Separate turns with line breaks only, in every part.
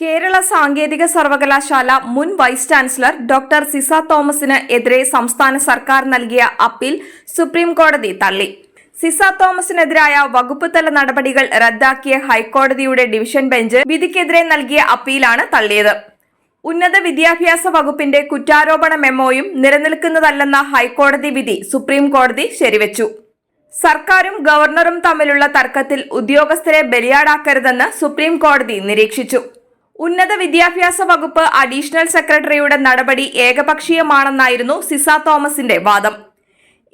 കേരള സാങ്കേതിക സർവകലാശാല മുൻ വൈസ് ചാൻസലർ ഡോക്ടർ സിസ തോമസിന് എതിരെ സംസ്ഥാന സർക്കാർ നൽകിയ അപ്പീൽ സുപ്രീം കോടതി തള്ളി. സിസ തോമസിനെതിരായ വകുപ്പ് തല നടപടികൾ റദ്ദാക്കിയ ഹൈക്കോടതിയുടെ ഡിവിഷൻ ബെഞ്ച് വിധിക്കെതിരെ നൽകിയ അപ്പീലാണ് തള്ളിയത്. ഉന്നത വിദ്യാഭ്യാസ വകുപ്പിന്റെ കുറ്റാരോപണ മെമ്മോയും നിലനിൽക്കുന്നതല്ലെന്ന ഹൈക്കോടതി വിധി സുപ്രീം കോടതി ശരിവച്ചു. സർക്കാരും ഗവർണറും തമ്മിലുള്ള തർക്കത്തിൽ ഉദ്യോഗസ്ഥരെ ബലിയാടാക്കരുതെന്ന് സുപ്രീം കോടതി നിരീക്ഷിച്ചു. ഉന്നത വിദ്യാഭ്യാസ വകുപ്പ് അഡീഷണൽ സെക്രട്ടറിയുടെ നടപടി ഏകപക്ഷീയമാണെന്നായിരുന്നു സിസ തോമസിന്റെ വാദം.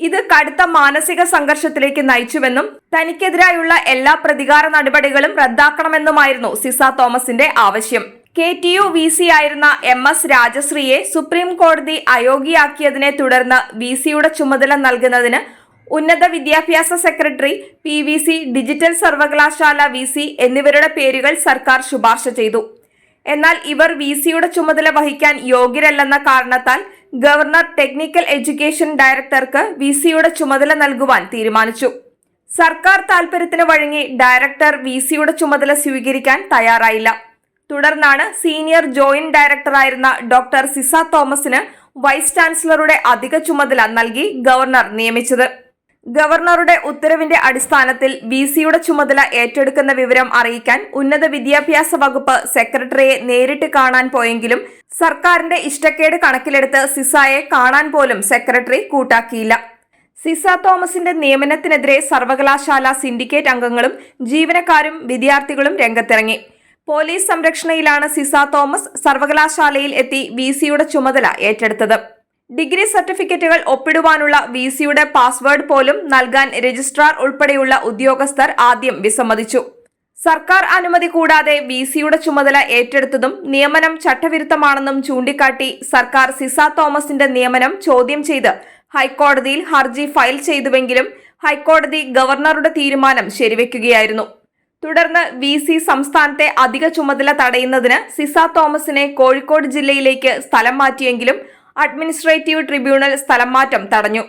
ഇത് കടുത്ത മാനസിക സംഘർഷത്തിലേക്ക് നയിച്ചുവെന്നും തനിക്കെതിരായുള്ള എല്ലാ പ്രതികാര നടപടികളും റദ്ദാക്കണമെന്നുമായിരുന്നു സിസ തോമസിന്റെ ആവശ്യം. K T U V C ആയിരുന്ന എം എസ് രാജശ്രീയെ സുപ്രീം കോടതി അയോഗ്യയാക്കിയതിനെ തുടർന്ന് വി സിയുടെ ചുമതല നൽകുന്നതിന് ഉന്നത വിദ്യാഭ്യാസ secretary P V C digital സർവകലാശാല വി സി എന്നിവരുടെ പേരുകൾ സർക്കാർ ശുപാർശ ചെയ്തു. എന്നാൽ ഇവർ വി സിയുടെ ചുമതല വഹിക്കാൻ യോഗ്യരല്ലെന്ന കാരണത്താൽ ഗവർണർ ടെക്നിക്കൽ എഡ്യൂക്കേഷൻ ഡയറക്ടർക്ക് വി സിയുടെ ചുമതല നൽകുവാൻ തീരുമാനിച്ചു. സർക്കാർ താൽപര്യത്തിന് വഴങ്ങി ഡയറക്ടർ വി സിയുടെ ചുമതല സ്വീകരിക്കാൻ തയ്യാറായില്ല. തുടർന്നാണ് സീനിയർ ജോയിന്റ് ഡയറക്ടറായിരുന്ന ഡോക്ടർ സിസ തോമസിന് വൈസ് ചാൻസലറുടെ അധിക ചുമതല നൽകി ഗവർണർ നിയമിച്ചത്. ഗവർണറുടെ ഉത്തരവിന്റെ അടിസ്ഥാനത്തിൽ വി സിയുടെ ചുമതല ഏറ്റെടുക്കുന്ന വിവരം അറിയിക്കാൻ ഉന്നത വിദ്യാഭ്യാസ വകുപ്പ് സെക്രട്ടറിയെ നേരിട്ട് കാണാൻ പോയെങ്കിലും സർക്കാരിന്റെ ഇഷ്ടക്കേട് കണക്കിലെടുത്ത് സിസായെ കാണാൻ പോലും സെക്രട്ടറി കൂട്ടാക്കിയില്ല. സിസ തോമസിന്റെ നിയമനത്തിനെതിരെ സർവകലാശാല സിൻഡിക്കേറ്റ് അംഗങ്ങളും ജീവനക്കാരും വിദ്യാർത്ഥികളും രംഗത്തിറങ്ങി. പോലീസ് സംരക്ഷണയിലാണ് സിസ തോമസ് സർവകലാശാലയിൽ എത്തി വി സിയുടെ ചുമതല ഏറ്റെടുത്തത്. ഡിഗ്രി സർട്ടിഫിക്കറ്റുകൾ ഒപ്പിടുവാനുള്ള വി സിയുടെ പാസ്വേഡ് പോലും നൽകാൻ രജിസ്ട്രാർ ഉൾപ്പെടെയുള്ള ഉദ്യോഗസ്ഥർ ആദ്യം വിസമ്മതിച്ചു. സർക്കാർ അനുമതി കൂടാതെ വി സിയുടെ ചുമതല ഏറ്റെടുത്തതും നിയമനം ചട്ടവിരുദ്ധമാണെന്നും ചൂണ്ടിക്കാട്ടി സർക്കാർ സിസ തോമസിന്റെ നിയമനം ചോദ്യം ചെയ്ത് ഹൈക്കോടതിയിൽ ഹർജി ഫയൽ ചെയ്തുവെങ്കിലും ഹൈക്കോടതി ഗവർണറുടെ തീരുമാനം ശരിവെക്കുകയായിരുന്നു. തുടർന്ന് വി സി സംസ്ഥാനത്തെ അധിക ചുമതല തടയുന്നതിന് സിസ തോമസിനെ കോഴിക്കോട് ജില്ലയിലേക്ക് സ്ഥലം മാറ്റിയെങ്കിലും അഡ്മിനിസ്ട്രേറ്റീവ് ട്രിബ്യൂണൽ സ്ഥലം മാറ്റം തടഞ്ഞു.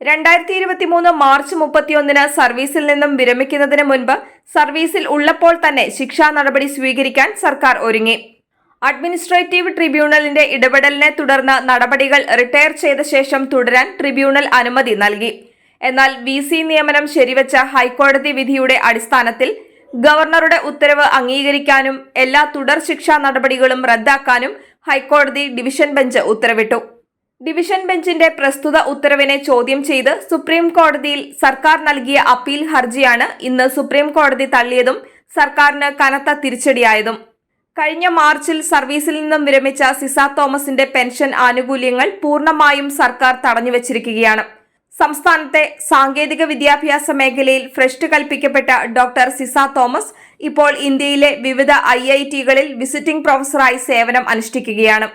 രണ്ടായിരത്തി ഇരുപത്തി മൂന്ന് മാർച്ച് മുപ്പത്തിയൊന്നിന് സർവീസിൽ നിന്നും വിരമിക്കുന്നതിന് മുൻപ് സർവീസിൽ ഉള്ളപ്പോൾ തന്നെ ശിക്ഷാ നടപടി സ്വീകരിക്കാൻ സർക്കാർ ഒരുങ്ങി. അഡ്മിനിസ്ട്രേറ്റീവ് ട്രിബ്യൂണലിന്റെ ഇടപെടലിനെ തുടർന്ന് നടപടികൾ റിട്ടയർ ചെയ്ത ശേഷം തുടരാൻ ട്രിബ്യൂണൽ അനുമതി നൽകി. എന്നാൽ വി നിയമനം ശരിവച്ച ഹൈക്കോടതി വിധിയുടെ അടിസ്ഥാനത്തിൽ ഗവർണറുടെ ഉത്തരവ് അംഗീകരിക്കാനും എല്ലാ തുടർ ശിക്ഷാ നടപടികളും റദ്ദാക്കാനും ഹൈക്കോടതി ഡിവിഷൻ ബെഞ്ച് ഉത്തരവിട്ടു. ഡിവിഷൻ ബെഞ്ചിന്റെ പ്രസ്തുത ഉത്തരവിനെ ചോദ്യം ചെയ്ത് സുപ്രീം കോടതിയിൽ സർക്കാർ നൽകിയ അപ്പീൽ ഹർജിയാണ് ഇന്ന് സുപ്രീം കോടതി തള്ളിയതും സർക്കാരിന് കനത്ത തിരിച്ചടിയായതും. കഴിഞ്ഞ മാർച്ചിൽ സർവീസിൽ നിന്നും വിരമിച്ച സിസ തോമസിന്റെ പെൻഷൻ ആനുകൂല്യങ്ങൾ പൂർണമായും സർക്കാർ തടഞ്ഞുവച്ചിരിക്കുകയാണ്. സംസ്ഥാനത്തെ സാങ്കേതിക വിദ്യാഭ്യാസ മേഖലയിൽ ഫ്രഷ്ട് കൽപ്പിക്കപ്പെട്ട ഡോക്ടർ സിസ തോമസ് ഇപ്പോൾ ഇന്ത്യയിലെ വിവിധ ഐ ഐ ടികളിൽ വിസിറ്റിംഗ് പ്രൊഫസറായി സേവനം അനുഷ്ഠിക്കുകയാണ്.